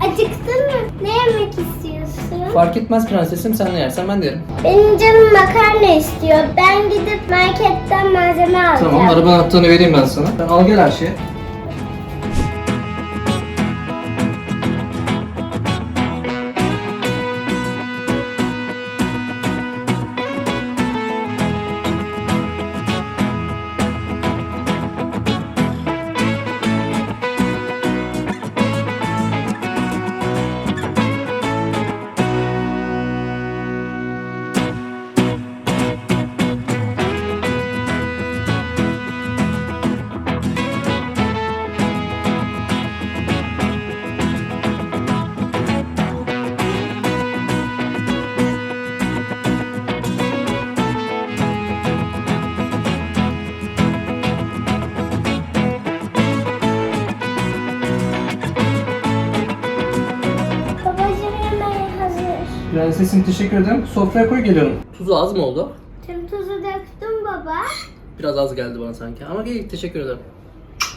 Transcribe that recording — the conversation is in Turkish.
Acıktın mı? Ne yemek istiyorsun? Fark etmez prensesim sen ne yersen ben de yerim. Benim canım makarna istiyor. Ben gidip marketten malzeme alacağım. Tamam araba anahtarını vereyim ben sana. Al gel her şeyi. Prensesim teşekkür ederim. Sofraya koy geliyorum. Tuzu az mı oldu? Tüm tuzu döktüm baba. Biraz az geldi bana sanki ama iyi teşekkür ederim.